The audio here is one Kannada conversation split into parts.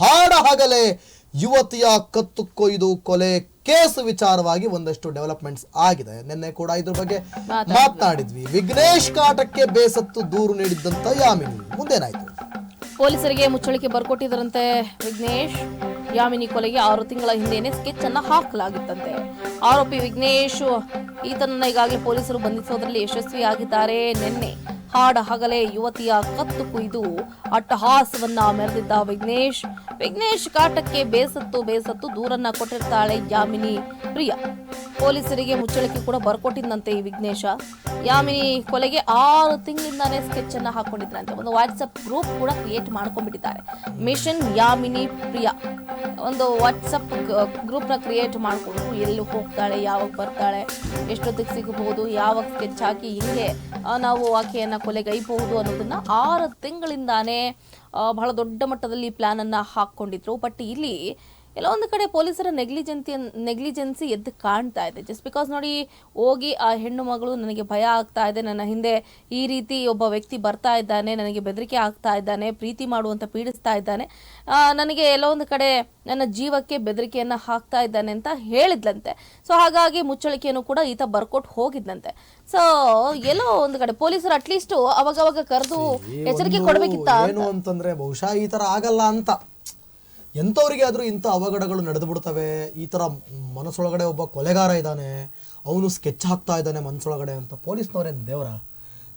ಹಾಡ ಹಗಲೇ ಯುವತಿಯ ಕತ್ತು ಕೊಯ್ದು ಕೊಲೆ ಕೇಸ್ ವಿಚಾರವಾಗಿ ಒಂದಷ್ಟು ಡೆವಲಪ್ಮೆಂಟ್ಸ್ ಆಗಿದೆ. ನಿನ್ನೆ ಕೂಡ ಇದ್ರ ಬಗ್ಗೆ ಮಾತನಾಡಿದ್ವಿ ವಿಘ್ನೇಶ್ ಕಾಟಕ್ಕೆ ಬೇಸತ್ತು ದೂರು ನೀಡಿದ್ದಂತ ಯಾಮಿನಿ. ಮುಂದೇನಾಯ್ತು? ಪೊಲೀಸರಿಗೆ ಮುಚ್ಚಳಿಕೆ ಬರ್ಕೊಟ್ಟಿದ್ರಂತೆ ವಿಘ್ನೇಶ್. ಯಾಮಿನಿ ಕೊಲೆಗೆ ಆರು ತಿಂಗಳ ಹಿಂದೆನೆ ಸ್ಕೆಚ್ ಅನ್ನ ಹಾಕಲಾಗಿತ್ತಂತೆ. ಆರೋಪಿ ವಿಘ್ನೇಶ್ ಈತನನ್ನ ಈಗಾಗಲೇ ಪೊಲೀಸರು ಬಂಧಿಸೋದ್ರಲ್ಲಿ ಯಶಸ್ವಿಯಾಗಿದ್ದಾರೆ ನಿನ್ನೆ. ಹಾಡ ಹಗಲೇ ಯುವತಿಯ ಕತ್ತು ಕುಯ್ದು ಅಟ್ಟಹಾಸವನ್ನ ಮೆರೆದಿದ್ದ ವಿಘ್ನೇಶ್. ವಿಘ್ನೇಶ್ ಕಾಟಕ್ಕೆ ಬೇಸತ್ತು ಬೇಸತ್ತು ದೂರನ್ನ ಕೊಟ್ಟಿರ್ತಾಳೆ ಯಾಮಿನಿ ಪ್ರಿಯ. ಪೊಲೀಸರಿಗೆ ಮುಚ್ಚಳಿಕೆ ಕೂಡ ಬರ್ಕೊಟ್ಟಿದ್ದಂತೆ ಈ ವಿಘ್ನೇಶ. ಯಾಮಿನಿ ಕೊಲೆಗೆ ಆರು ತಿಂಗಳಿಂದಾನೇ ಸ್ಕೆಚ್ ಅನ್ನ ಹಾಕೊಂಡಿದ್ರಂತೆ. ಒಂದು ವಾಟ್ಸಪ್ ಗ್ರೂಪ್ ಕೂಡ ಕ್ರಿಯೇಟ್ ಮಾಡ್ಕೊಂಡ್ಬಿಟ್ಟಿದ್ದಾರೆ. ಮಿಷನ್ ಯಾಮಿನಿ ಪ್ರಿಯಾ. ಒಂದು ವಾಟ್ಸಪ್ ಗ್ರೂಪ್ನ ಕ್ರಿಯೇಟ್ ಮಾಡಿಕೊಂಡು ಎಲ್ಲಿ ಹೋಗ್ತಾಳೆ, ಯಾವಾಗ ಬರ್ತಾಳೆ, ಎಷ್ಟೊತ್ತಿಗೆ ಸಿಗಬಹುದು ಯಾವಾಗ ಸ್ಕೆಚ್ ಹಾಕಿ ಹಿಂಗೆ ನಾವು ಆಕೆಯನ್ನ ಕೊಲೆಗೈಬಹುದು ಅನ್ನೋದನ್ನ ಆರು ತಿಂಗಳಿಂದಾನೇ ಬಹಳ ದೊಡ್ಡ ಮಟ್ಟದಲ್ಲಿ ಪ್ಲಾನ್ ಹಾಕ್ಕೊಂಡಿದ್ರು. ಬಟ್ ಇಲ್ಲಿ ಒಂದು ಕಡೆ ಪೊಲೀಸರ ನೆಗ್ಲಿಜೆನ್ಸಿ ನೆಗ್ಲಿಜೆನ್ಸಿ ಎದ್ದು ಕಾಣ್ತಾ ಇದೆ. ಜಸ್ಟ್ ಬಿಕಾಸ್ ನೋಡಿ ಹೋಗಿ ಆ ಹೆಣ್ಣು ಮಗಳು ನನಗೆ ಭಯ ಆಗ್ತಾ ಇದೆ ನನ್ನ ಹಿಂದೆ ಈ ರೀತಿ ಒಬ್ಬ ವ್ಯಕ್ತಿ ಬರ್ತಾ ಇದ್ದಾನೆ ನನಗೆ ಬೆದರಿಕೆ ಆಗ್ತಾ ಇದ್ದಾನೆ ಪ್ರೀತಿ ಮಾಡುವಂತ ಪೀಡಿಸ್ತಾ ಇದ್ದಾನೆ. ಆ, ನನಗೆ ಎಲ್ಲೊಂದು ಒಂದು ಕಡೆ ನನ್ನ ಜೀವಕ್ಕೆ ಬೆದರಿಕೆಯನ್ನ ಹಾಕ್ತಾ ಇದ್ದಾನೆ ಅಂತ ಹೇಳಿದ್ಲಂತೆ. ಸೊ ಹಾಗಾಗಿ ಮುಚ್ಚಳಿಕೆಯನ್ನು ಕೂಡ ಈತ ಬರ್ಕೊಟ್ಟು ಹೋಗಿದ್ನಂತೆ ಸೊ ಎಲ್ಲೋ ಒಂದು ಕಡೆ ಪೊಲೀಸರು ಅಟ್ಲೀಸ್ಟ್ ಅವಾಗವಾಗ ಕರೆದು ಎಚ್ಚರಿಕೆ ಕೊಡಬೇಕಿತ್ತ ಏನು ಅಂತಂದ್ರೆ ಬಹುಶಃ ಈ ತರ ಆಗಲ್ಲ ಅಂತ. ಎಂಥವ್ರಿಗೆ ಆದರೂ ಇಂಥ ಅವಘಡಗಳು ನಡೆದು ಬಿಡ್ತವೆ ಈ ತರ ಮನಸ್ಸೊಳಗಡೆ ಒಬ್ಬ ಕೊಲೆಗಾರ ಇದ್ದಾನೆ ಅವನು ಸ್ಕೆಚ್ ಹಾಕ್ತಾ ಇದ್ದಾನೆ ಮನಸ್ಸೊಳಗಡೆ ಅಂತ ಪೊಲೀಸ್ನವ್ರೇನು ದೇವರ?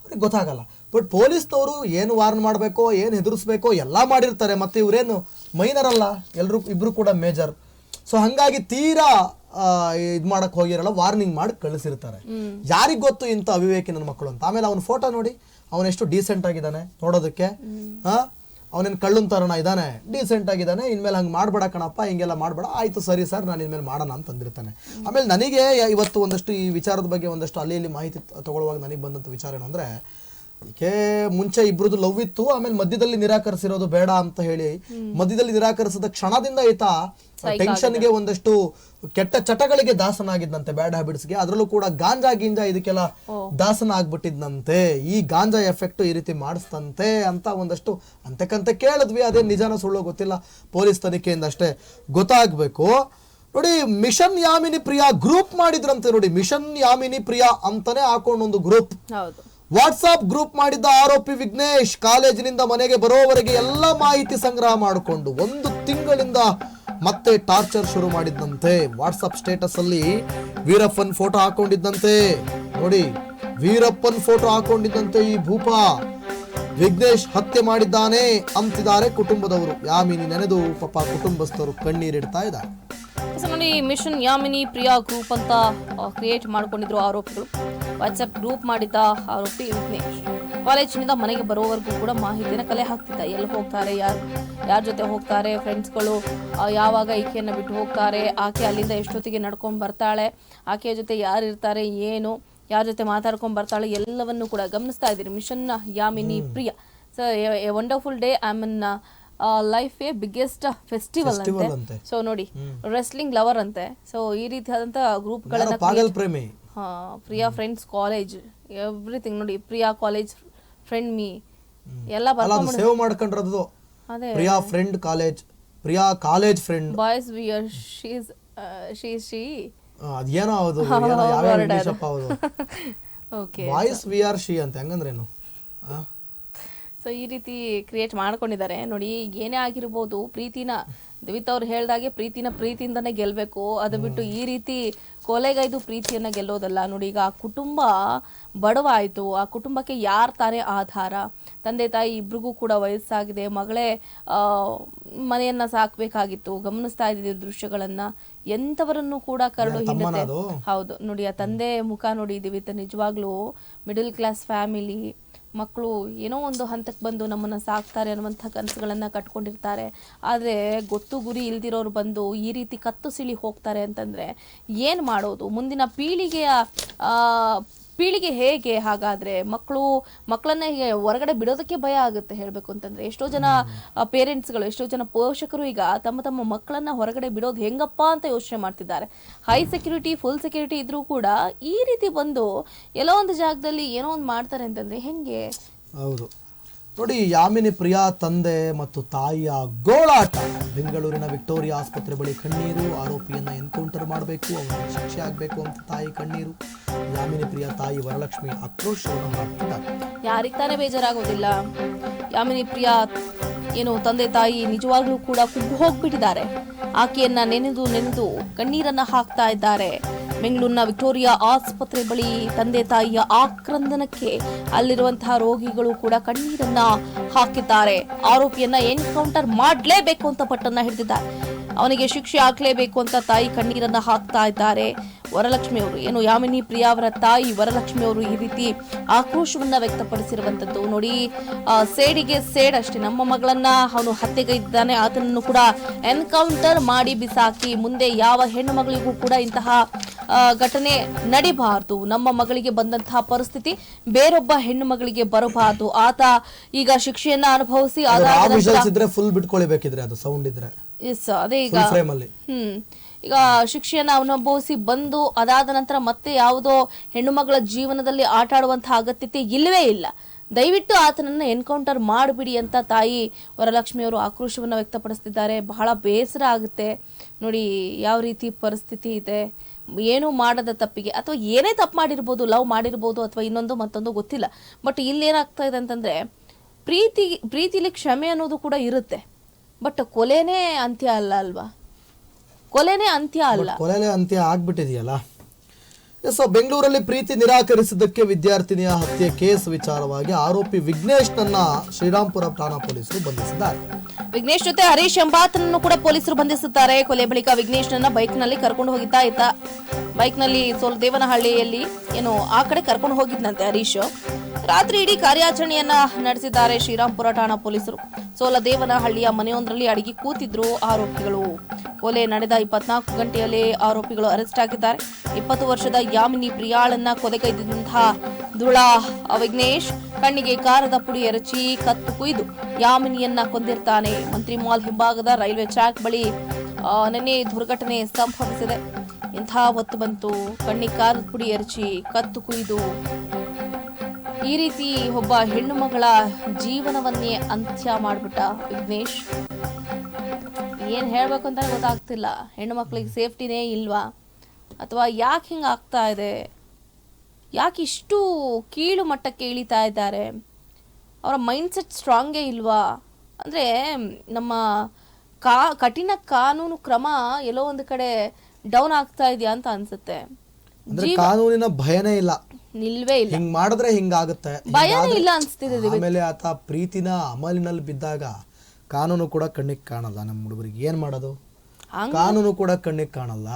ಅವ್ರಿಗೆ ಗೊತ್ತಾಗಲ್ಲ. ಬಟ್ ಪೊಲೀಸ್ನವರು ಏನು ವಾರ್ನ್ ಮಾಡಬೇಕೋ ಏನು ಹೆದರಿಸ್ಬೇಕೋ ಎಲ್ಲ ಮಾಡಿರ್ತಾರೆ ಮತ್ತೆ ಇವರೇನು ಮೈನರ್ ಅಲ್ಲ? ಎಲ್ಲರೂ ಇಬ್ಬರು ಕೂಡ ಮೇಜರ್. ಸೊ ಹಂಗಾಗಿ ತೀರಾ ಇದು ಮಾಡಕ್ ಹೋಗಿರಲ್ಲ ವಾರ್ನಿಂಗ್ ಮಾಡಿ ಕಳಿಸಿರ್ತಾರೆ. ಯಾರಿಗೆ ಗೊತ್ತು ಇಂಥ ಅವಿವೇಕಿ ನನ್ನ ಮಕ್ಕಳು ಅಂತ? ಆಮೇಲೆ ಅವನ ಫೋಟೋ ನೋಡಿ ಅವನೆಷ್ಟು ಡೀಸೆಂಟ್ ಆಗಿದ್ದಾನೆ ನೋಡೋದಕ್ಕೆ. ಹಾ ಅವನೇನು ಕಳ್ಳನ್ ತರೋಣ ಇದ್ದಾನೆ ಡೀಸೆಂಟ್ ಆಗಿದ್ದಾನೆ ಇನ್ಮೇಲೆ ಹಂಗೆ ಮಾಡಬೇಡ ಕಣಪ್ಪ, ಹಿಂಗೆಲ್ಲ ಮಾಡಬೇಡ, ಆಯಿತು ಸರಿ ಸರ್, ನಾನು ಇನ್ಮೇಲೆ ಮಾಡೋಣ ಅಂತ ಅಂದಿರ್ತಾನೆ. ಆಮೇಲೆ ನನಗೆ ಇವತ್ತು ಒಂದಷ್ಟು ಈ ವಿಚಾರದ ಬಗ್ಗೆ ಒಂದಷ್ಟು ಅಲ್ಲಿ ಇಲ್ಲಿ ಮಾಹಿತಿ ತಗೊಳ್ಳುವಾಗ ನನಗೆ ಬಂದಂಥ ವಿಚಾರ ಏನು ಅಂದ್ರೆ ಈಕೆ ಮುಂಚೆ ಇಬ್ರದ್ದು ಲವ್ ಇತ್ತು ಆಮೇಲೆ ಮಧ್ಯದಲ್ಲಿ ನಿರಾಕರಿಸಿರೋದು ಬೇಡ ಅಂತ ಹೇಳಿ ಮಧ್ಯದಲ್ಲಿ ನಿರಾಕರಿಸಿದ ಕ್ಷಣದಿಂದ ಈತ ಟೆನ್ಷನ್ಗೆ ಒಂದಷ್ಟು ಕೆಟ್ಟ ಚಟಗಳಿಗೆ ದಾಸನಾಗಿದ್ದಂತೆ ಬ್ಯಾಡ್ ಹ್ಯಾಬಿಟ್ಸ್ಗೆ ಅದರಲ್ಲೂ ಕೂಡ ಗಾಂಜಾ ಗಿಂಜಾ ಇದಕ್ಕೆಲ್ಲ ದಾಸನ ಆಗ್ಬಿಟ್ಟಿದ್ದಂತೆ ಈ ಗಾಂಜಾ ಎಫೆಕ್ಟ್ ಈ ರೀತಿ ಮಾಡಿಸ್ತಂತೆ ಅಂತ ಒಂದಷ್ಟು ಅಂತಕ್ಕಂತ ಕೇಳಿದ್ವಿ ಅದೇ ನಿಜಾನ ಸುಳ್ಳು ಗೊತ್ತಿಲ್ಲ. ಪೊಲೀಸ್ ತನಿಖೆಯಿಂದ ಅಷ್ಟೇ ಗೊತ್ತಾಗ್ಬೇಕು. ನೋಡಿ ಮಿಷನ್ ಯಾಮಿನಿ ಪ್ರಿಯಾ ಗ್ರೂಪ್ ಮಾಡಿದ್ರಂತೆ ನೋಡಿ ಮಿಷನ್ ಯಾಮಿನಿ ಪ್ರಿಯಾ ಅಂತಾನೆ ಹಾಕೊಂಡೊಂದು ಗ್ರೂಪ್ ವಾಟ್ಸಾಪ್ ಗ್ರೂಪ್ ಮಾಡಿದ್ದ ಆರೋಪಿ ವಿಘ್ನೇಶ್ ಕಾಲೇಜಿನಿಂದ ಮನೆಗೆ ಬರೋವರೆಗೆ ಎಲ್ಲ ಮಾಹಿತಿ ಸಂಗ್ರಹ ಮಾಡಿಕೊಂಡು ಒಂದು ತಿಂಗಳಿಂದ ಮತ್ತೆ ಟಾರ್ಚರ್ ಶುರು ಮಾಡಿದ್ದಂತೆ. ವಾಟ್ಸಪ್ ಸ್ಟೇಟಸ್ ಅಲ್ಲಿ ವೀರಪ್ಪನ್ ಫೋಟೋ ಹಾಕೊಂಡಿದ್ದಂತೆ. ನೋಡಿ, ವೀರಪ್ಪನ್ ಫೋಟೋ ಹಾಕೊಂಡಿದ್ದಂತೆ ಈ ಭೂಪ. ವಿಘ್ನೇಶ್ ಹತ್ಯೆ ಮಾಡಿದ್ದಾನೆ ಅಂತಿದ್ದಾರೆ ಕುಟುಂಬದವರು. ಯಾಮಿನಿ ನೆನೆದು ಪಾಪ ಕುಟುಂಬಸ್ಥರು ಕಣ್ಣೀರಿಡ್ತಾ ಇದ್ದಾರೆ. ಮಿಷನ್ ಯಾಮಿನಿ, ಪ್ರಿಯಾ ಗ್ರೂಪ್ ಅಂತ ಕ್ರಿಯೇಟ್ ಮಾಡ್ಕೊಂಡಿದ್ರು ಆರೋಪಿಗಳು. ವಾಟ್ಸಪ್ ಗ್ರೂಪ್ ಮಾಡಿದ್ದ ಆರೋಪಿ ವಿಘ್ನೇಶ್ ಕಾಲೇಜಿನಿಂದ ಮನೆಗೆ ಬರೋವರೆಗೂ ಕೂಡ ಮಾಹಿತಿನ ಕಲೆ ಹಾಕ್ತಿದ್ದ. ಎಲ್ಲಿ ಹೋಗ್ತಾರೆ ಯಾರು ಯಾರ ಜೊತೆ ಹೋಗ್ತಾರೆ ಫ್ರೆಂಡ್ಸ್ಗಳು ಯಾವಾಗ ಈಕೆಯನ್ನು ಬಿಟ್ಟು ಹೋಗ್ತಾರೆ ಆಕೆ ಅಲ್ಲಿಂದ ಎಷ್ಟೊತ್ತಿಗೆ ನಡ್ಕೊಂಡು ಬರ್ತಾಳೆ ಆಕೆಯ ಜೊತೆ ಯಾರು ಇರ್ತಾರೆ ಏನು ಯಾರ ಜೊತೆ ಮಾತಾಡ್ಕೊಂಡು ಬರ್ತಾಳೆ ಎಲ್ಲವನ್ನು ಕೂಡ ಗಮನಿಸ್ತಾ ಇದ್ದೀರಿ. Mission Yamini Priya. So a wonderful day I mean life a biggest festival ಅಂತೆ. ಸೊ ನೋಡಿ ರೆಸ್ಲಿಂಗ್ ಲವರ್ ಅಂತೆ. ಸೊ ಈ ರೀತಿಯಾದಂತಹ ಗ್ರೂಪ್ಗಳನ್ನ ಪ್ರಿಯಾ ಫ್ರೆಂಡ್ಸ್ ಕಾಲೇಜ್ ಎವ್ರಿಥಿಂಗ್ ನೋಡಿ ಪ್ರಿಯಾ ಕಾಲೇಜ್ ಫ್ರೆಂಡ್ ಮೀ ಎಲ್ಲ ಅಲ್ಲ ಅದು ಸೇವ್ ಮಾಡ್ಕೊಂಡಿರೋದು ಅದೇ. Priya friend college Priya college friend boys we're she's she she ಅದೇನೋ ಹೌದು ಹೌದು okay boys we are she ಅಂತ ಹೆಂಗಂದ್ರೇನು? ಸೊ ಈ ರೀತಿ ಕ್ರಿಯೇಟ್ ಮಾಡ್ಕೊಂಡಿದ್ದಾರೆ. ನೋಡಿ ಏನೇ ಆಗಿರ್ಬೋದು ಪ್ರೀತಿನ ದಿವಿತ್ ಅವ್ರು ಹೇಳ್ದಾಗೆ ಪ್ರೀತಿನ ಪ್ರೀತಿಯಿಂದನೇ ಗೆಲ್ಬೇಕು. ಅದು ಬಿಟ್ಟು ಈ ರೀತಿ ಕೊಲೆಗೈದು ಪ್ರೀತಿಯನ್ನ ಗೆಲ್ಲೋದಲ್ಲ. ನೋಡಿ ಈಗ ಆ ಕುಟುಂಬ ಬಡವ ಆಯ್ತು ಆ ಕುಟುಂಬಕ್ಕೆ ಯಾರು ತಾನೇ ಆಧಾರ? ತಂದೆ ತಾಯಿ ಇಬ್ರಿಗೂ ಕೂಡ ವಯಸ್ಸಾಗಿದೆ. ಮಗಳೇ ಮನೆಯನ್ನ ಸಾಕ್ಬೇಕಾಗಿತ್ತು. ಗಮನಿಸ್ತಾ ಇದ್ದಿದ್ದ ದೃಶ್ಯಗಳನ್ನ. ಎಂಥವರನ್ನು ಕೂಡ ಕರಡು ತಮ್ಮನ ಹೌದು. ನೋಡಿ ಆ ತಂದೆ ಮುಖ ನೋಡಿ ದಿವಿತ್ ನಿಜವಾಗ್ಲೂ ಮಿಡಲ್ ಕ್ಲಾಸ್ ಫ್ಯಾಮಿಲಿ. ಮಕ್ಕಳು ಏನೋ ಒಂದು ಹಂತಕ್ಕೆ ಬಂದು ನಮ್ಮನ್ನು ಸಾಕ್ತಾರೆ ಅನ್ನುವಂಥ ಕನಸುಗಳನ್ನು ಕಟ್ಕೊಂಡಿರ್ತಾರೆ. ಆದರೆ ಗೊತ್ತು ಗುರಿ ಇಲ್ದಿರೋರು ಬಂದು ಈ ರೀತಿ ಕತ್ತು ಸಿಳಿ ಹೋಗ್ತಾರೆ ಅಂತಂದರೆ ಏನು ಮಾಡೋದು? ಮುಂದಿನ ಪೀಳಿಗೆಯ ಪೀಳಿಗೆ ಹೇಗೆ ಹಾಗಾದ್ರೆ ಮಕ್ಕಳು ಮಕ್ಕಳನ್ನ ಹೊರಗಡೆ ಬಿಡೋದಕ್ಕೆ ಭಯ ಆಗುತ್ತೆ ಹೇಳಬೇಕು ಅಂತಂದ್ರೆ. ಎಷ್ಟೋ ಜನ ಪೇರೆಂಟ್ಸ್ಗಳು ಎಷ್ಟೋ ಜನ ಪೋಷಕರು ಈಗ ತಮ್ಮ ತಮ್ಮ ಮಕ್ಕಳನ್ನ ಹೊರಗಡೆ ಬಿಡೋದು ಹೆಂಗಪ್ಪ ಅಂತ ಯೋಚನೆ ಮಾಡ್ತಿದ್ದಾರೆ. ಹೈ ಸೆಕ್ಯೂರಿಟಿ ಫುಲ್ ಸೆಕ್ಯೂರಿಟಿ ಇದ್ರೂ ಕೂಡ ಈ ರೀತಿ ಬಂದು ಎಲ್ಲೋ ಒಂದು ಜಾಗದಲ್ಲಿ ಏನೋ ಒಂದು ಮಾಡ್ತಾರೆ ಅಂತಂದ್ರೆ ಹೆಂಗೆ? ಹೌದು. ನೋಡಿ, ಯಾಮಿನಿ ಪ್ರಿಯಾ ತಂದೆ ಮತ್ತು ತಾಯಿಯ ಗೋಳಾಟ. ಬೆಂಗಳೂರಿನ ವಿಕ್ಟೋರಿಯಾ ಆಸ್ಪತ್ರೆ ಬಳಿ ಕಣ್ಣೀರು, ಆರೋಪಿಯನ್ನ ಎನ್ಕೌಂಟರ್ ಮಾಡಬೇಕು ಅವನಿಗೆ ಶಿಕ್ಷೆ ಆಗಬೇಕು ಅಂತ ತಾಯಿ ಕಣ್ಣೀರು. ಯಾಮಿನಿ ಪ್ರಿಯಾ ತಾಯಿ ವರಲಕ್ಷ್ಮಿ ಆಕ್ರೋಶವನ್ನು ಮಾಡ್ತಿದ್ದಾರೆ ಯಾರಿಗೆ ತಾನೇ ಬೇಜಾರಾಗೋದಿಲ್ಲ? ಯಾಮಿನಿ ಪ್ರಿಯಾ ಏನು ತಂದೆ ತಾಯಿ ನಿಜವಾಗ್ಲೂ ಕೂಡ ಕುಗ್ಗು ಹೋಗ್ಬಿಟ್ಟಿದ್ದಾರೆ. ಆಕೆಯನ್ನ ನೆನೆದು ನೆನೆದು ಕಣ್ಣೀರನ್ನ ಹಾಕ್ತಾ ಇದ್ದಾರೆ. ಬೆಂಗಳೂರಿನ ವಿಕ್ಟೋರಿಯಾ ಆಸ್ಪತ್ರೆ ಬಳಿ ತಂದೆ ತಾಯಿಯ ಆಕ್ರಂದನಕ್ಕೆ ಅಲ್ಲಿರುವಂತಹ ರೋಗಿಗಳು ಕೂಡ ಕಣ್ಣೀರನ್ನ ಹಾಕಿದ್ದಾರೆ. ಆರೋಪಿಯನ್ನ ಎನ್ಕೌಂಟರ್ ಮಾಡಲೇಬೇಕು ಅಂತ ಪಟ್ಟನ್ನ ಹಿಡಿದಿದ್ದಾರೆ. ಅವನಿಗೆ ಶಿಕ್ಷೆ ಹಾಕ್ಲೇಬೇಕು ಅಂತ ತಾಯಿ ಕಣ್ಣೀರನ್ನ ಹಾಕ್ತಾ ಇದ್ದಾರೆ. ವರಲಕ್ಷ್ಮಿ ಅವರು ಏನು ಯಾಮಿನಿ ಪ್ರಿಯಾ ಅವರ ತಾಯಿ ವರಲಕ್ಷ್ಮಿ ಅವರು ಈ ರೀತಿ ಆಕ್ರೋಶವನ್ನ ವ್ಯಕ್ತಪಡಿಸಿರುವಂತದ್ದು. ನೋಡಿ ಆ, ಸೇಡಿಗೆ ಸೇಡ್ ಅಷ್ಟೇ. ನಮ್ಮ ಮಗಳನ್ನ ಅವನು ಹತ್ಯೆಗೈದಿದ್ದಾನೆ. ಆತನನ್ನು ಕೂಡ ಎನ್ಕೌಂಟರ್ ಮಾಡಿ ಬಿಸಾಕಿ ಮುಂದೆ ಯಾವ ಹೆಣ್ಣು ಮಗಳಿಗೂ ಕೂಡ ಇಂತಹ ಘಟನೆ ನಡಿಬಾರದು. ನಮ್ಮ ಮಗಳಿಗೆ ಬಂದಂತಹ ಪರಿಸ್ಥಿತಿ ಬೇರೊಬ್ಬ ಹೆಣ್ಣು ಮಗಳಿಗೆ ಬರಬಾರದು. ಆತ ಈಗ ಶಿಕ್ಷೆಯನ್ನ ಅನುಭವಿಸಿ ಫುಲ್ ಬಿಟ್ಕೊಳ್ಬೇಕಿದ್ರೆ ಅದು ಸೌಂಡ್ ಇದ್ರೆ. ಎಸ್ ಅದೇ ಈಗ ಹ್ಮ್. ಈಗ ಶಿಕ್ಷೆಯನ್ನ ಅನುಭವಿಸಿ ಬಂದು ಅದಾದ ನಂತರ ಮತ್ತೆ ಯಾವುದೋ ಹೆಣ್ಣು ಮಗಳ ಜೀವನದಲ್ಲಿ ಆಟ ಆಡುವಂತಹ ಅಗತ್ಯತೆ ಇಲ್ಲವೇ ಇಲ್ಲ. ದಯವಿಟ್ಟು ಆತನನ್ನ ಎನ್ಕೌಂಟರ್ ಮಾಡಿಬಿಡಿ ಅಂತ ತಾಯಿ ವರಲಕ್ಷ್ಮಿಯವರು ಆಕ್ರೋಶವನ್ನ ವ್ಯಕ್ತಪಡಿಸ್ತಿದ್ದಾರೆ. ಬಹಳ ಬೇಸರ ಆಗುತ್ತೆ. ನೋಡಿ ಯಾವ ರೀತಿ ಪರಿಸ್ಥಿತಿ ಇದೆ. ಏನು ಮಾಡದ ತಪ್ಪಿಗೆ ಅಥವಾ ಏನೇ ತಪ್ಪು ಮಾಡಿರ್ಬೋದು ಲವ್ ಮಾಡಿರ್ಬೋದು ಅಥವಾ ಇನ್ನೊಂದು ಮತ್ತೊಂದು ಗೊತ್ತಿಲ್ಲ. ಬಟ್ ಇಲ್ಲಿ ಏನಾಗ್ತಾ ಇದೆ ಅಂತಂದ್ರೆ ಪ್ರೀತಿ ಪ್ರೀತಿಲಿ ಕ್ಷಮೆ ಅನ್ನೋದು ಕೂಡ ಇರುತ್ತೆ. ಬಟ್ ಕೊಲೆನೇ ಅಂತ್ಯ ಅಲ್ಲ ಅಲ್ವಾ? ಕೊಲೆನೇ ಅಂತ್ಯ ಅಲ್ಲ. ಕೊಲೆನೇ ಅಂತ್ಯ ಆಗ್ಬಿಟ್ಟಿದೆಯಲ್ಲ? ಸೊ ಬೆಂಗಳೂರಲ್ಲಿ ಪ್ರೀತಿ ನಿರಾಕರಿಸಿದ್ದಕ್ಕೆ ವಿದ್ಯಾರ್ಥಿನಿಯ ಹತ್ಯೆ ಕೇಸ್ ವಿಚಾರವಾಗಿ ಆರೋಪಿ ವಿಘ್ನೇಶ್ನನ್ನ ಶ್ರೀರಾಂಪುರ ಠಾಣಾ ಪೊಲೀಸರು ಬಂಧಿಸಿದ್ದಾರೆ. ವಿಘ್ನೇಶ್ ಜೊತೆ ಹರೀಶ್ ಎಂಬಾತನನ್ನು ಕೂಡ ಪೊಲೀಸರು ಬಂಧಿಸುತ್ತಾರೆ. ಕೊಲೆ ಬಳಿಕ ವಿಘ್ನೇಶ್ನನ್ನ ಬೈಕ್ನಲ್ಲಿ ಕರ್ಕೊಂಡು ಹೋಗಿದ್ದ ಆಯ್ತಾ? ಬೈಕ್ನಲ್ಲಿ ಸೋಲದೇವನಹಳ್ಳಿಯಲ್ಲಿ ಏನು ಆ ಕಡೆ ಕರ್ಕೊಂಡು ಹೋಗಿದ್ನಂತೆ ಹರೀಶ್. ರಾತ್ರಿ ಇಡೀ ಕಾರ್ಯಾಚರಣೆಯನ್ನ ನಡೆಸಿದ್ದಾರೆ ಶ್ರೀರಾಂಪುರ ಠಾಣಾ ಪೊಲೀಸರು. ಸೋಲದೇವನಹಳ್ಳಿಯ ಮನೆಯೊಂದರಲ್ಲಿ ಅಡಗಿ ಕೂತಿದ್ರು ಆರೋಪಿಗಳು. ಕೊಲೆ ನಡೆದ ಇಪ್ಪತ್ನಾಲ್ಕು ಗಂಟೆಯಲ್ಲಿ ಆರೋಪಿಗಳು ಅರೆಸ್ಟ್ ಆಗಿದ್ದಾರೆ. ಇಪ್ಪತ್ತು ವರ್ಷದ ಯಾಮಿನಿ ಪ್ರಿಯಾಳನ್ನ ಕೊಲೆಗೈದಿದ್ದಂತಹ ದುಳಾ ವಿಘ್ನೇಶ್ ಕಣ್ಣಿಗೆ ಕಾರದ ಪುಡಿ ಎರಚಿ ಕತ್ತು ಕುಯ್ದು ಯಾಮಿನಿಯನ್ನ ಕೊಂದಿರ್ತಾನೆ. ಮಂತ್ರಿ ಮಾಲ್ ಹಿಂಭಾಗದ ರೈಲ್ವೆ ಟ್ರ್ಯಾಕ್ ಬಳಿ ನಿನ್ನೆ ದುರ್ಘಟನೆ ಸಂಭವಿಸಿದೆ. ಇಂಥ ಹೊತ್ತು ಬಂತು. ಕಣ್ಣಿಗೆ ಕಾದ ಪುಡಿ ಎರಚಿ ಕತ್ತು ಕುಯ್ದು. ಈ ರೀತಿ ಒಬ್ಬ ಹೆಣ್ಣು ಮಗಳ ಜೀವನವನ್ನೇ ಅಂತ್ಯ ಮಾಡ್ಬಿಟ್ಟ ವಿಘ್ನೇಶ್. ಏನ್ ಹೇಳ್ಬೇಕು ಅಂತ ಗೊತ್ತಾಗ್ತಿಲ್ಲ. ಹೆಣ್ಣು ಮಕ್ಳಿಗೆ ಸೇಫ್ಟಿನೇ ಇಲ್ವಾ? ಅಥವಾ ಯಾಕೆ ಹಿಂಗೆ ಆಗ್ತಾ ಇದೆ? ಯಾಕೆ ಇಷ್ಟು ಕೀಳು ಮಟ್ಟಕ್ಕೆ ಇಳಿತಾ ಇದ್ದಾರೆ? ಅವರ ಮೈಂಡ್ ಸೆಟ್ ಸ್ಟ್ರಾಂಗೇ ಇಲ್ವಾ? ಅಂದರೆ ನಮ್ಮ ಕಾ, ಕಠಿಣ ಕಾನೂನು ಕ್ರಮ ಎಲ್ಲೋ ಒಂದು ಕಡೆ ಡೌನ್ ಆಗ್ತಾ ಇದೆಯಾ ಅಂತ ಅನ್ಸುತ್ತೆ. ಅಂದ್ರೆ ಕಾನೂನಿನ ಭಯನೇ ಇಲ್ಲ. ನಿಲ್ವೇ ಇಲ್ಲ. ಹಿಂಗ್ ಮಾಡಿದ್ರೆ ಹಿಂಗಾಗುತ್ತೆ. ಭಯನೇ ಇಲ್ಲ ಅನ್ಸ್ತಿದೆ ಆಮೇಲೆ ಆತ ಪ್ರೀತಿನ ಅಮಲಿನಲ್ಲಿ ಬಿದ್ದಾಗ ಕಾನೂನು ಕೂಡ ಕಣ್ಣಿಗೆ ಕಾಣಲ್ಲ ನಮ್ಮ ಹುಡುಗರಿಗೆ. ಏನ್ ಮಾಡೋದು? ಕಾನೂನು ಕೂಡ ಕಣ್ಣಿಗೆ ಕಾಣಲ್ಲ.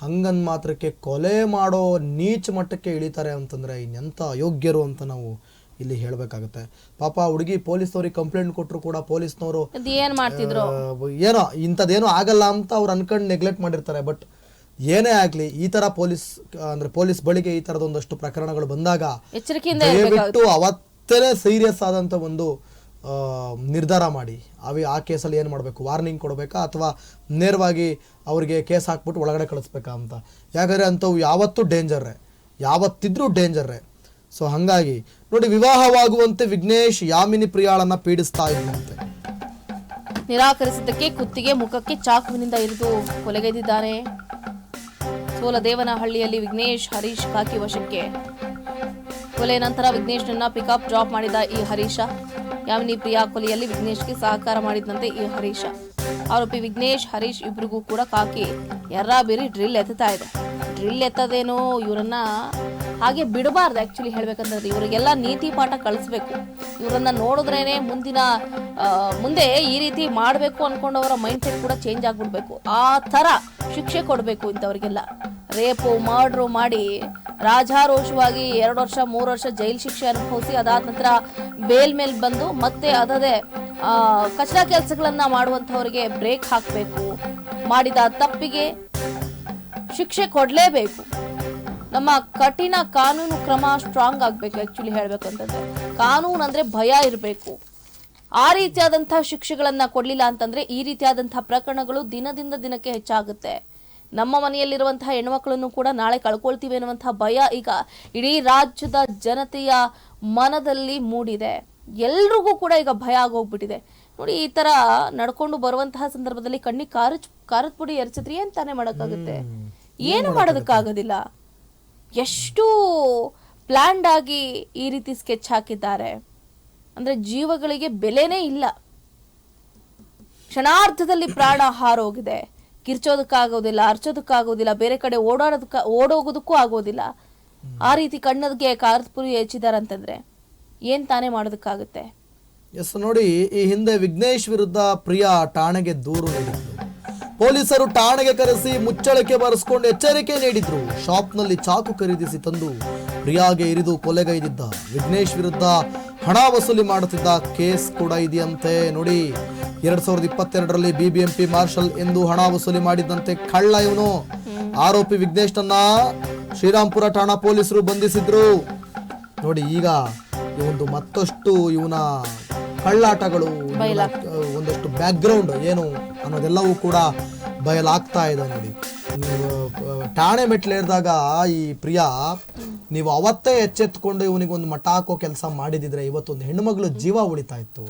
ಹಂಗನ್ ಮಾತ್ರಕ್ಕೆ ಕೊಲೆ ಮಾಡೋ ನೀಚ ಮಟ್ಟಕ್ಕೆ ಇಳಿತಾರೆ ಅಂತಂದ್ರೆ ಇನ್ನೆಂತ ಅಯೋಗ್ಯರು ಅಂತ ನಾವು ಇಲ್ಲಿ ಹೇಳ್ಬೇಕಾಗತ್ತೆ. ಪಾಪ ಹುಡುಗಿ ಪೊಲೀಸ್ನವ್ರಿಗೆ ಕಂಪ್ಲೇಂಟ್ ಕೊಟ್ಟರು ಕೂಡ ಪೊಲೀಸ್ನವರು ಅದ್ ಏನ್ ಮಾಡ್ತಿದ್ರು? ಏನೋ ಇಂಥದ್ದೇನೋ ಆಗಲ್ಲ ಅಂತ ಅವ್ರು ಅನ್ಕೊಂಡು ನೆಗ್ಲೆಕ್ಟ್ ಮಾಡಿರ್ತಾರೆ. ಬಟ್ ಏನೇ ಆಗಲಿ ಈ ತರ ಪೊಲೀಸ್ ಅಂದ್ರೆ ಪೊಲೀಸ್ ಬಳಿಗೆ ಈ ತರದ ಒಂದಷ್ಟು ಪ್ರಕರಣಗಳು ಬಂದಾಗ ದಯವಿಟ್ಟು ಅವತ್ತೇ ಸೀರಿಯಸ್ ಆದಂತ ಒಂದು ನಿರ್ಧಾರ ಮಾಡಿ. ಅವಿ ಆ ಕೇಸಲ್ಲಿ ಏನು ಮಾಡಬೇಕು? ವಾರ್ನಿಂಗ್ ಕೊಡಬೇಕಾ? ಅಥವಾ ನೇರವಾಗಿ ಅವ್ರಿಗೆ ಕೇಸ್ ಹಾಕ್ಬಿಟ್ಟು ಒಳಗಡೆ ಕಳಿಸ್ಬೇಕಾ ಅಂತ? ಯಾಕಂದ್ರೆ ಅಂಥವು ಯಾವತ್ತೂ ಡೇಂಜರ್ರೆ ಯಾವತ್ತಿದ್ರೂ ಡೇಂಜರ್ರೆ ಸೊ ಹಾಗಾಗಿ ನೋಡಿ ವಿವಾಹವಾಗುವಂತೆ ವಿಘ್ನೇಶ್ ಯಾಮಿನಿ ಪ್ರಿಯಾಳನ್ನ ಪೀಡಿಸ್ತಾ ಇದ್ದಂತೆ. ನಿರಾಕರಿಸಿದ್ದಕ್ಕೆ ಕುತ್ತಿಗೆ ಮುಖಕ್ಕೆ ಚಾಕುವಿನಿಂದ ಇರಿದು ಕೊಲೆಗೈದಿದ್ದಾನೆ. ಸೋಲದೇವನಹಳ್ಳಿಯಲ್ಲಿ ವಿಘ್ನೇಶ್, ಹರೀಶ್ ಕಾಕಿ ವಶಕ್ಕೆ. ಕೊಲೆ ನಂತರ ವಿಘ್ನೇಶ್ನನ್ನ ಪಿಕಪ್ ಡ್ರಾಪ್ ಮಾಡಿದ ಈ ಹರೀಶ. ಯಾಮಿನಿ ಪ್ರಿಯಾ ಕೊಲೆಯಲ್ಲಿ ವಿಘ್ನೇಶ್ಗೆ ಸಹಕಾರ ಮಾಡಿದಂತೆ ಈ ಹರೀಶ. ಆರೋಪಿ ವಿಘ್ನೇಶ್, ಹರೀಶ್ ಇಬ್ಬರಿಗೂ ಕೂಡ ಕಾಕಿ. ಎರ್ರಾ ಬೇರಿ ಡ್ರಿಲ್ ಎತ್ತುತ್ತಾ ಇದೆ. ಡ್ರಿಲ್ ಎತ್ತದೇನೋ ಇವರನ್ನ ಹಾಗೆ ಬಿಡಬಾರ್ದು ಆಕ್ಚುಲಿ ಹೇಳ್ಬೇಕಂದ್ರೆ ಇವರಿಗೆಲ್ಲ ನೀತಿ ಪಾಠ ಕಳಿಸ್ಬೇಕು. ಇವರನ್ನ ನೋಡಿದ್ರೇನೆ ಮುಂದಿನ ಮುಂದೆ ಈ ರೀತಿ ಮಾಡಬೇಕು ಅನ್ಕೊಂಡವರ ಮೈಂಡ್ ಸೆಟ್ ಕೂಡ ಚೇಂಜ್ ಆಗ್ಬಿಡ್ಬೇಕು. ಆ ಥರ ಶಿಕ್ಷೆ ಕೊಡಬೇಕು ಇಂಥವ್ರಿಗೆಲ್ಲ. ರೇಪು, ಮರ್ಡ್ರು ಮಾಡಿ ರಾಜಾರೋಷವಾಗಿ ಎರಡು ವರ್ಷ, ಮೂರು ವರ್ಷ ಜೈಲ್ ಶಿಕ್ಷೆ ಅನುಭವಿಸಿ ಅದಾದ ನಂತರ ಬೇಲ್ ಮೇಲೆ ಬಂದು ಮತ್ತೆ ಅದದೇ ಕಚಡ ಕೆಲಸಗಳನ್ನು ಮಾಡುವಂಥವ್ರಿಗೆ ಬ್ರೇಕ್ ಹಾಕಬೇಕು. ಮಾಡಿದ ತಪ್ಪಿಗೆ ಶಿಕ್ಷೆ ಕೊಡಲೇಬೇಕು. ನಮ್ಮ ಕಠಿಣ ಕಾನೂನು ಕ್ರಮ ಸ್ಟ್ರಾಂಗ್ ಆಗಬೇಕು ಆ್ಯಕ್ಚುಲಿ ಹೇಳಬೇಕು ಅಂತಂದ್ರೆ ಕಾನೂನು ಅಂದ್ರೆ ಭಯ ಇರಬೇಕು. ಆ ರೀತಿಯಾದಂತಹ ಶಿಕ್ಷೆಗಳನ್ನ ಕೊಡಲಿಲ್ಲ ಅಂತಂದ್ರೆ ಈ ರೀತಿಯಾದಂತಹ ಪ್ರಕರಣಗಳು ದಿನದಿಂದ ದಿನಕ್ಕೆ ಹೆಚ್ಚಾಗುತ್ತೆ. ನಮ್ಮ ಮನೆಯಲ್ಲಿರುವಂತಹ ಹೆಣ್ಮಕ್ಳನ್ನು ಕೂಡ ನಾಳೆ ಕಳ್ಕೊಳ್ತೀವಿ ಅನ್ನುವಂತಹ ಭಯ ಈಗ ಇಡೀ ರಾಜ್ಯದ ಜನತೆಯ ಮನದಲ್ಲಿ ಮೂಡಿದೆ. ಎಲ್ರಿಗೂ ಕೂಡ ಈಗ ಭಯ ಆಗೋಗ್ಬಿಟ್ಟಿದೆ. ನೋಡಿ ಈ ತರ ನಡ್ಕೊಂಡು ಬರುವಂತಹ ಸಂದರ್ಭದಲ್ಲಿ ಕಣ್ಣಿ ಕಾರು ಕಾರದ್ ಪುಡಿ ಎರಚಿದ್ರೆ ಏನ್ ತಾನೇ ಮಾಡೋಕ್ಕಾಗುತ್ತೆ? ಏನು ಮಾಡೋದಕ್ಕಾಗೋದಿಲ್ಲ. ಎಷ್ಟು ಪ್ಲ್ಯಾಂಡ್ ಆಗಿ ಈ ರೀತಿ ಸ್ಕೆಚ್ ಹಾಕಿದ್ದಾರೆ. ಅಂದರೆ ಜೀವಗಳಿಗೆ ಬೆಲೆನೇ ಇಲ್ಲ. ಕ್ಷಣಾರ್ಧದಲ್ಲಿ ಪ್ರಾಣ ಹಾರೋಗಿದೆ. ಕಿರ್ಚೋದಕ್ಕಾಗೋದಿಲ್ಲ ಅರ್ಚೋದಕ್ಕಾಗೋದಿಲ್ಲ ಬೇರೆ ಕಡೆ ಓಡಾಡೋದಕ್ಕ ಓಡೋಗೋದಕ್ಕೂ ಆಗೋದಿಲ್ಲ. ಆ ರೀತಿ ಕಣ್ಣದ್ಗೆ ಹೆಚ್ಚಿದ್ದಾರೆ ಹೆಚ್ಚಿದಾರಂತಂದ್ರೆ ಏನ್ ತಾನೇ ಮಾಡೋದಕ್ಕಾಗುತ್ತೆ? ಎಸ್ ನೋಡಿ ಈ ಹಿಂದೆ ವಿಘ್ನೇಶ್ ವಿರುದ್ಧ ಪ್ರಿಯಾ ಠಾಣೆಗೆ ದೂರು ಪೊಲೀಸರು ಠಾಣೆಗೆ ಕರೆಸಿ ಮುಚ್ಚಳಕ್ಕೆ ಬರೆಸಿಕೊಂಡು ಎಚ್ಚರಿಕೆ ನೀಡಿದ್ರು. ಶಾಪ್ನಲ್ಲಿ ಚಾಕು ಖರೀದಿಸಿ ತಂದು ಪ್ರಿಯಾಗೆ ಇರಿದು ಕೊಲೆಗೈದಿದ್ದ ವಿಘ್ನೇಶ್ ವಿರುದ್ಧ ಹಣ ವಸೂಲಿ ಮಾಡುತ್ತಿದ್ದ ಕೇಸ್ ಕೂಡ ಇದೆಯಂತೆ. ನೋಡಿ ಎರಡ್ ಸಾವಿರದ ಇಪ್ಪತ್ತೆರಡರಲ್ಲಿ ಬಿಬಿಎಂಪಿ ಮಾರ್ಷಲ್ ಎಂದು ಹಣ ವಸೂಲಿ ಮಾಡಿದ್ದಂತೆ ಕಳ್ಳ ಇವನು. ಆರೋಪಿ ವಿಘ್ನೇಶ್ನನ್ನ ಶ್ರೀರಾಮ್ಪುರ ಠಾಣಾ ಪೊಲೀಸರು ಬಂಧಿಸಿದ್ರು. ನೋಡಿ ಈಗ ಒಂದು ಮತ್ತಷ್ಟು ಇವನ ಕಳ್ಳಾಟಗಳು ಒಂದಷ್ಟು ಬ್ಯಾಕ್ ಗ್ರೌಂಡ್ ಏನು ಅನ್ನೋದೆಲ್ಲವೂ ಕೂಡ ಬಯಲಾಗ್ತಾ ಇದೆ ನೋಡಿ. ಠಾಣೆ ಮೆಟ್ಲೇರಿದಾಗ ಈ ಪ್ರಿಯಾ ನೀವು ಅವತ್ತೇ ಎಚ್ಚೆತ್ಕೊಂಡು ಇವನಿಗೆ ಒಂದು ಮಠ ಹಾಕೋ ಕೆಲಸ ಮಾಡಿದಿದ್ರೆ ಇವತ್ತೊಂದು ಹೆಣ್ಣುಮಗಳು ಜೀವ ಉಳಿತಾ ಇತ್ತು.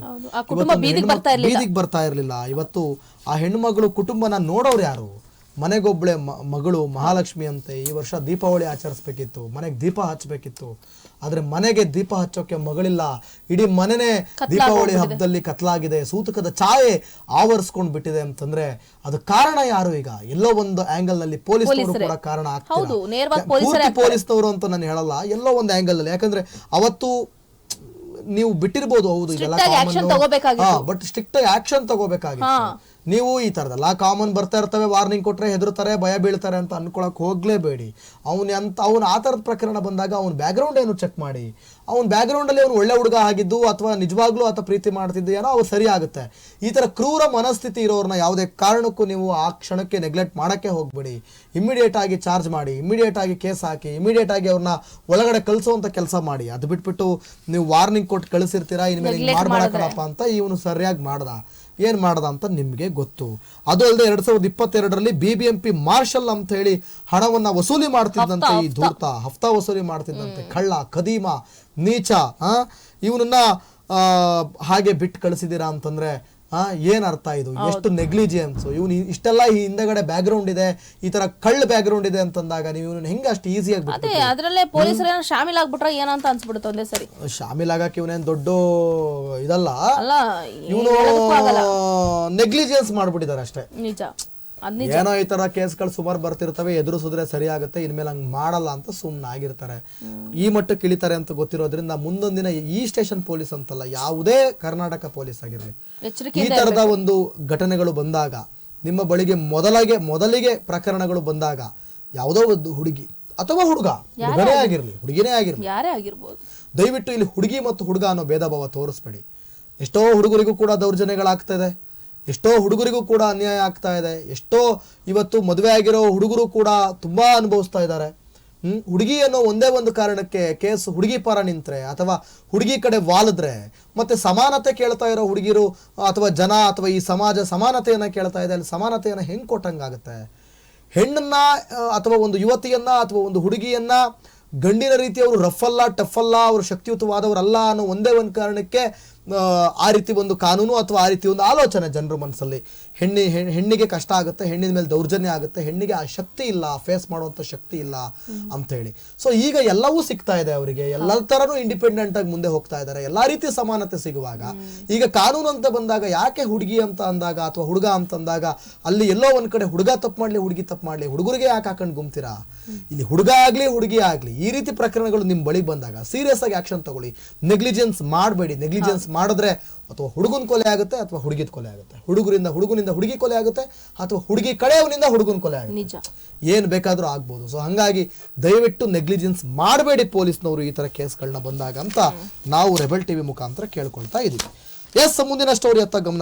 ಬೀದಿಗೆ ಬರ್ತಾ ಇರಲಿಲ್ಲ. ಇವತ್ತು ಆ ಹೆಣ್ಣುಮಗಳು ಕುಟುಂಬನ ನೋಡೋರು ಯಾರು? ಮನೆಗೊಬ್ಳೆ ಮ- ಮಗಳು ಮಹಾಲಕ್ಷ್ಮಿ ಅಂತೆ ಈ ವರ್ಷ ದೀಪಾವಳಿ ಆಚರಿಸ್ಬೇಕಿತ್ತು ಮನೆಗೆ ದೀಪ ಹಚ್ಚಬೇಕಿತ್ತು ಆದರೆ ಮನೆಗೆ ದೀಪ ಹಚ್ಚೋಕೆ ಮಗಳಿಲ್ಲ. ಇಡೀ ಮನೆನೇ ದೀಪಾವಳಿ ಹಬ್ಬದಲ್ಲಿ ಕತ್ಲಾಗಿದೆ. ಸೂತಕದ ಛಾಯೆ ಆವರಿಸ್ಕೊಂಡು ಬಿಟ್ಟಿದೆ ಅಂತಂದ್ರೆ ಅದು ಕಾರಣ ಯಾರು ಈಗ? ಎಲ್ಲೋ ಒಂದು ಆಂಗಲ್ನಲ್ಲಿ ಪೊಲೀಸ್ನವರು ಕೂಡ ಕಾರಣ ಆಗ್ತಾರೆ? ಪೊಲೀಸ್ನವರು ಅಂತ ನಾನು ಹೇಳಲ್ಲ ಎಲ್ಲೋ ಒಂದು ಆಂಗಲ್ನಲ್ಲಿ ಯಾಕಂದ್ರೆ ಅವತ್ತು ನೀವು ಬಿಟ್ಟಿರ್ಬೋದು ಹೌದು ಇದೆಲ್ಲ ಆಗಿ. ಬಟ್ ಸ್ಟ್ರಿಕ್ಟ್ ಆಕ್ಷನ್ ತಗೋಬೇಕಾಗಿತ್ತು. ನೀವು ಈ ತರದೆಲ್ಲ ಕಾಮನ್ ಬರ್ತಾ ಇರ್ತವೆ ವಾರ್ನಿಂಗ್ ಕೊಟ್ಟರೆ ಹೆದರ್ತಾರೆ ಭಯ ಬೀಳ್ತಾರೆ ಅಂತ ಅಂದ್ಕೊಳಕ್ಕೆ ಹೋಗಲೇಬೇಡಿ. ಅವ್ನು ಅಂತ ಅವ್ನ ಆ ಥರದ ಪ್ರಕರಣ ಬಂದಾಗ ಅವ್ನ ಬ್ಯಾಕ್ಗ್ರೌಂಡ್ ಏನು ಚೆಕ್ ಮಾಡಿ? ಅವ್ನ ಬ್ಯಾಕ್ಗ್ರೌಂಡ್ ಅವನು ಅವ್ನು ಒಳ್ಳೆ ಹುಡುಗ ಆಗಿದ್ದು ಅಥವಾ ನಿಜವಾಗ್ಲೂ ಆತ ಪ್ರೀತಿ ಮಾಡ್ತಿದ್ದು ಏನೋ ಅವ್ರು ಸರಿ ಆಗುತ್ತೆ. ಈ ಥರ ಕ್ರೂರ ಮನಸ್ಥಿತಿ ಇರೋರನ್ನ ಯಾವುದೇ ಕಾರಣಕ್ಕೂ ನೀವು ಆ ಕ್ಷಣಕ್ಕೆ ನೆಗ್ಲೆಕ್ಟ್ ಮಾಡೋಕ್ಕೆ ಹೋಗಬೇಡಿ. ಇಮಿಡಿಯೇಟ್ ಆಗಿ ಚಾರ್ಜ್ ಮಾಡಿ ಇಮಿಡಿಯೇಟ್ ಆಗಿ ಕೇಸ್ ಹಾಕಿ ಇಮಿಡಿಯೇಟ್ ಆಗಿ ಅವ್ರನ್ನ ಒಳಗಡೆ ಕಳಿಸುವಂಥ ಕೆಲಸ ಮಾಡಿ. ಅದು ಬಿಟ್ಬಿಟ್ಟು ನೀವು ವಾರ್ನಿಂಗ್ ಕೊಟ್ಟು ಕಳಿಸಿರ್ತೀರಾ ಇನ್ಮೇಲೆ ಹಿಂಗ್ ಮಾಡ್ಬೇಡ ಕಣಪ್ಪ ಅಂತ ಇವನು ಸರಿಯಾಗಿ ಮಾಡ್ದ. ಏನ್ ಮಾಡ್ದ ಅಂತ ನಿಮ್ಗೆ ಗೊತ್ತು. ಅದು ಅಲ್ಲದೆ ಎರಡ್ ಸಾವಿರದ ಇಪ್ಪತ್ತೆರಡರಲ್ಲಿ ಬಿಬಿಎಂಪಿ ಮಾರ್ಷಲ್ ಅಂತ ಹೇಳಿ ಹಣವನ್ನ ವಸೂಲಿ ಮಾಡ್ತಿದ್ದಂತೆ ಈ ಧೂರ್ತ ಹಫ್ತಾ ವಸೂಲಿ ಮಾಡ್ತಿದ್ದಂತೆ. ಕಳ್ಳ ಕದೀಮ ನೀಚ ಇವನನ್ನ ಹಾಗೆ ಬಿಟ್ಟು ಕಳಿಸಿದೀರಾ ಅಂತಂದ್ರೆ ಆ ಏನ್ ಅರ್ಥ ಇದು? ಎಷ್ಟು ನೆಗ್ಲಿಜಿಯನ್ಸ್ ಇವನು ಇಷ್ಟೆಲ್ಲ ಈ ಹಿಂದೆಗಡೆ ಬ್ಯಾಕ್ಗ್ರೌಂಡ್ ಇದೆ ಈ ತರ ಕಳ್ಳ ಬ್ಯಾಕ್ಗ್ರೌಂಡ್ ಇದೆ ಅಂತಂದಾಗ ನೀವು ಇವನು ಹೆಂಗ ಅಷ್ಟು ಈಸಿಯಾಗಿ ಬಿಟ್ಟು ಅದೇ ಅದ್ರಲ್ಲೇ ಪೊಲೀಸರು ಏನೋ ಶಾಮಿಲ್ ಆಗ್ಬಿಟ್ರೆ ಏನಂತ ಅನ್ಸ್ಬಿಡುತ್ತೆ ಒಂದೇ ಸರಿ. ಶಾಮಿಲ್ ಆಗಕ್ಕೆ ಇವನೇನ್ ದೊಡ್ಡ ಇದಲ್ಲ? ಅಲ್ಲ ಇವನು ನೆಗ್ಲಿಜಿಯನ್ಸ್ ಮಾಡ್ಬಿಟ್ಟಿದ್ದಾರೆ ಅಷ್ಟೇ. ನಿಜ. ಏನೋ ಈ ತರ ಕೇಸ್ಗಳು ಸುಮಾರು ಬರ್ತಿರ್ತವೆ ಎದುರಿಸಿದ್ರೆ ಸರಿ ಆಗುತ್ತೆ ಇನ್ಮೇಲೆ ಹಂಗ್ ಮಾಡಲ್ಲ ಅಂತ ಸುಮ್ಮನೆ ಆಗಿರ್ತಾರೆ. ಈ ಮಟ್ಟಕ್ಕೆ ಇಳಿತಾರೆ ಅಂತ ಗೊತ್ತಿರೋದ್ರಿಂದ ಮುಂದೊಂದಿನ ಈ ಸ್ಟೇಷನ್ ಪೊಲೀಸ್ ಅಂತಲ್ಲ ಯಾವುದೇ ಕರ್ನಾಟಕ ಪೊಲೀಸ್ ಆಗಿರ್ಲಿ. ಈ ತರದ ಒಂದು ಘಟನೆಗಳು ಬಂದಾಗ ನಿಮ್ಮ ಬಳಿಗೆ ಮೊದಲಾಗೆ ಮೊದಲಿಗೆ ಪ್ರಕರಣಗಳು ಬಂದಾಗ ಯಾವುದೋ ಒಂದು ಹುಡುಗಿ ಅಥವಾ ಹುಡುಗ ಹುಡುಗನೇ ಆಗಿರ್ಲಿ ಹುಡುಗಿನೇ ಆಗಿರ್ಲಿ. ಯಾರೇ ಆಗಿರ್ಬೋದು. ದಯವಿಟ್ಟು ಇಲ್ಲಿ ಹುಡುಗಿ ಮತ್ತು ಹುಡುಗ ಅನ್ನೋ ಭೇದ ಭಾವ ತೋರಿಸ್ಬೇಡಿ. ಎಷ್ಟೋ ಹುಡುಗರಿಗೂ ಕೂಡ ದೌರ್ಜನ್ಯಗಳಾಗ್ತದೆ. ಎಷ್ಟೋ ಹುಡುಗರಿಗೂ ಕೂಡ ಅನ್ಯಾಯ ಆಗ್ತಾ ಇದೆ. ಎಷ್ಟೋ ಇವತ್ತು ಮದುವೆ ಆಗಿರೋ ಹುಡುಗರು ಕೂಡ ತುಂಬಾ ಅನುಭವಿಸ್ತಾ ಇದ್ದಾರೆ. ಹುಡುಗಿ ಅನ್ನೋ ಒಂದೇ ಒಂದು ಕಾರಣಕ್ಕೆ ಕೇಸ್ ಹುಡುಗಿ ಪರ ನಿಂತ್ರೆ ಅಥವಾ ಹುಡುಗಿ ಕಡೆ ವಾಲಿದ್ರೆ ಮತ್ತೆ ಸಮಾನತೆ ಕೇಳ್ತಾ ಇರೋ ಹುಡುಗಿರು ಅಥವಾ ಜನ ಅಥವಾ ಈ ಸಮಾಜ ಸಮಾನತೆಯನ್ನ ಕೇಳ್ತಾ ಇದೆ, ಅಲ್ಲಿ ಸಮಾನತೆಯನ್ನ ಹೆಂಗ್ ಕೊಟ್ಟಂಗಾಗುತ್ತೆ? ಹೆಣ್ಣನ್ನ ಅಥವಾ ಒಂದು ಯುವತಿಯನ್ನ ಅಥವಾ ಒಂದು ಹುಡುಗಿಯನ್ನ ಗಂಡಿನ ರೀತಿ ಅವರು ರಫ್ ಅಲ್ಲ ಟಫ್ ಅಲ್ಲ ಅವರು ಶಕ್ತಿಯುತವಾದವರಲ್ಲ ಅನ್ನೋ ಒಂದೇ ಒಂದು ಕಾರಣಕ್ಕೆ ಆ, ರೀತಿ ಒಂದು ಕಾನೂನು ಅಥವಾ ಆ ರೀತಿ ಒಂದು ಆಲೋಚನೆ ಜನರ ಮನಸ್ಸಲ್ಲಿ. ಹೆಣ್ಣಿ ಹೆಣ್- ಹೆಣ್ಣಿಗೆ ಕಷ್ಟ ಆಗುತ್ತೆ ಹೆಣ್ಣಿನ ಮೇಲೆ ದೌರ್ಜನ್ಯ ಆಗುತ್ತೆ ಹೆಣ್ಣಿಗೆ ಆ ಶಕ್ತಿ ಇಲ್ಲ ಫೇಸ್ ಮಾಡುವಂತ ಶಕ್ತಿ ಇಲ್ಲ ಅಂತ ಹೇಳಿ ಸೊ ಈಗ ಎಲ್ಲವೂ ಸಿಗ್ತಾ ಇದೆ ಅವರಿಗೆ. ಎಲ್ಲ ತರನು ಇಂಡಿಪೆಂಡೆಂಟ್ ಆಗಿ ಮುಂದೆ ಹೋಗ್ತಾ ಇದ್ದಾರೆ. ಎಲ್ಲಾ ರೀತಿ ಸಮಾನತೆ ಸಿಗುವಾಗ ಈಗ ಕಾನೂನು ಅಂತ ಬಂದಾಗ ಯಾಕೆ ಹುಡುಗಿ ಅಂತ ಅಂದಾಗ ಅಥವಾ ಹುಡುಗ ಅಂತ ಅಂದಾಗ ಅಲ್ಲಿ ಎಲ್ಲೋ ಒಂದ್ ಕಡೆ ಹುಡುಗ ತಪ್ಪು ಮಾಡ್ಲಿ ಹುಡುಗಿ ತಪ್ಪು ಮಾಡ್ಲಿ ಹುಡುಗರಿಗೆ ಯಾಕೆ ಹಾಕೊಂಡು ಗುಮ್ತೀರಾ? ಇಲ್ಲಿ ಹುಡುಗ ಆಗ್ಲಿ ಹುಡುಗಿ ಆಗ್ಲಿ ಈ ರೀತಿ ಪ್ರಕರಣಗಳು ನಿಮ್ ಬಳಿ ಬಂದಾಗ ಸೀರಿಯಸ್ ಆಗಿ ಆಕ್ಷನ್ ತಗೊಳ್ಳಿ. ನೆಗ್ಲಿಜೆನ್ಸ್ ಮಾಡಬೇಡಿ ನೆಗ್ಲಿಜೆನ್ಸ್ ಮಾಡಿದ್ರೆ ಅಥವಾ ಹುಡುಗನ ಕೊಲೆ ಆಗುತ್ತೆ ಅಥವಾ ಹುಡುಗಿದ ಕೊಲೆ ಆಗುತ್ತೆ. ಹುಡುಗರಿಂದ ಹುಡುಗನಿಂದ ಹುಡುಗಿ ಕೊಲೆ ಆಗುತ್ತೆ ಅಥವಾ ಹುಡುಗಿ ಕಡೆಯವನಿಂದ ಹುಡುಗನ ಕೊಲೆ ಆಗುತ್ತೆ. ಏನ್ ಬೇಕಾದ್ರೂ ಆಗ್ಬೋದು. ಸೊ ಹಂಗಾಗಿ ದಯವಿಟ್ಟು ನೆಗ್ಲಿಜೆನ್ಸ್ ಮಾಡಬೇಡಿ ಪೊಲೀಸ್ನವರು ಈ ತರ ಕೇಸ್ಗಳನ್ನ ಬಂದಾಗ ಅಂತ ನಾವು ರೆಬೆಲ್ ಟಿವಿ ಮುಖಾಂತರ ಕೇಳ್ಕೊಳ್ತಾ ಇದ್ದೀವಿ ಎಸ್ ಮುಂದಿನ ಸ್ಟೋರಿ ಅತ್ತ ಗಮನ